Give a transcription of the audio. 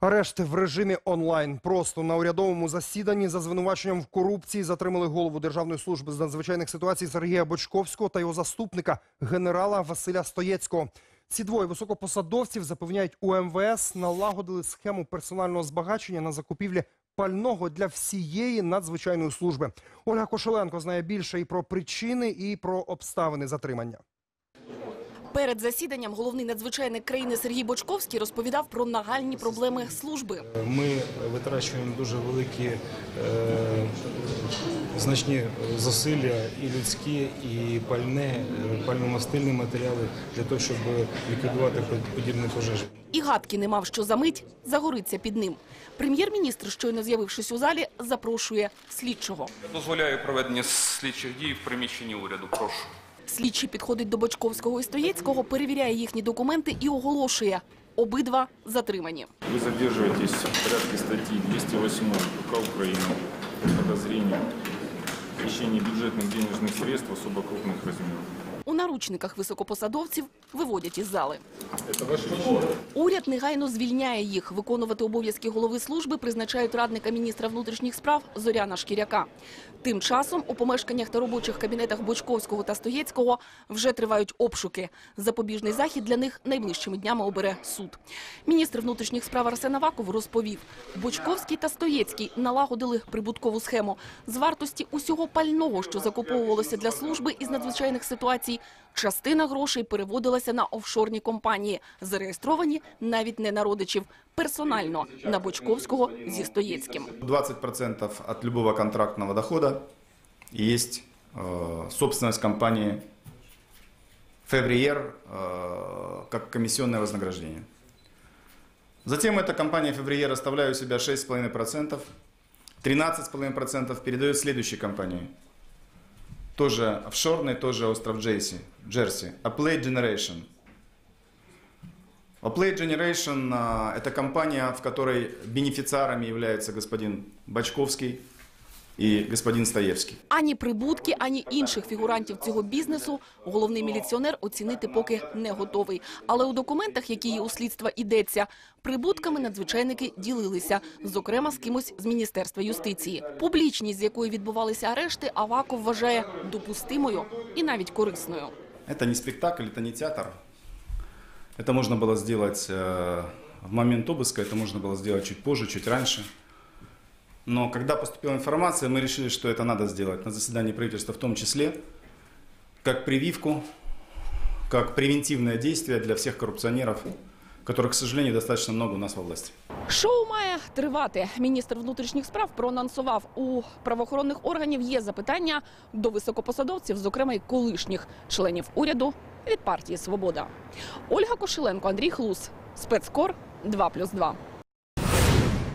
Арешти в режимі онлайн. Просто на урядовому засіданні за звинуваченням в корупції затримали голову Державної служби з надзвичайних ситуацій Сергія Бочковського та його заступника генерала Василя Стоєцького. Ці двоє високопосадовців запевняють у МВС налагодили схему персонального збагачення на закупівлі пального для всієї надзвичайної служби. Ольга Кошеленко знає більше і про причини, і про обставини затримання. Перед засіданням головний надзвичайник країни Сергій Бочковський розповідав про нагальні проблеми служби. Ми витрачуємо дуже великі е, значні зусилля і людські, і пальне, е, пальномастильні матеріали для того, щоб ліквідувати подібні пожежі. І гадки не мав, що за мить загориться під ним. Прем'єр-міністр, щойно з'явившись у залі, запрошує слідчого. Дозволяю проведення слідчих дій в приміщенні уряду. Прошу. Слідчий підходить до Бочковського і Стоєцького, перевіряє їхні документи і оголошує – обидва затримані. Вы задерживаетесь в порядке статьи 208 УК Украины по подозрению в хищении бюджетных денежных средств особо крупных размеров. Наручниках високопосадовців виводять із зали. Уряд негайно звільняє їх. Виконувати обов'язки голови служби призначають радника міністра внутрішніх справ Зоряна Шкіряка. Тим часом у помешканнях та робочих кабінетах Бочковського та Стоєцького вже тривають обшуки. Запобіжний захід для них найближчими днями обере суд. Міністр внутрішніх справ Арсен Аваков розповів, Бочковський та Стоєцький налагодили прибуткову схему з вартості усього пального, що закуповувалося для служби із надзвичайних ситуацій. Частина грошей переводилася на офшорні компанії, зареєстровані навіть не на родичів, персонально на Бочковського зі Стоєцьким. 20% от любого контрактного дохода есть э, собственность компании Февриер э, как комиссионное вознаграждение. Затем эта компания Февриер, оставляя у себя 6,5%, 13,5% передает следующей компании. Тоже офшорный, тоже остров Джейси, Джерси. Aplay Generation. Aplay Generation а, – это компания, в которой бенефициарами являются господин Бачковский и господин Стаевский. Ані прибутки, ані інших фігурантів цього бізнесу головний міліціонер оцінити поки не готовий. Але у документах, які є у слідства йдеться, прибутками надзвичайники ділилися, зокрема з кимось з міністерства юстиції. Публічність, з якої відбувалися арешти, Аваков вважає допустимою і навіть корисною. Это не спектакль, это не театр. Это можно было сделать э, в момент обыска, это можно было сделать чуть позже, чуть раньше. Но когда поступила информация, мы решили, что это надо сделать на заседании правительства в том числе, как прививку, как превентивное действие для всех коррупционеров, которых, к сожалению, достаточно много у нас во власти. Шоу має тривати. Міністр внутрішніх справ проанонсував у правоохоронних органів є запитання до високопосадовців, зокрема й колишніх членів уряду від партії Свобода. Ольга Кошеленко, Андрій Хлус, спецкор 2+,2.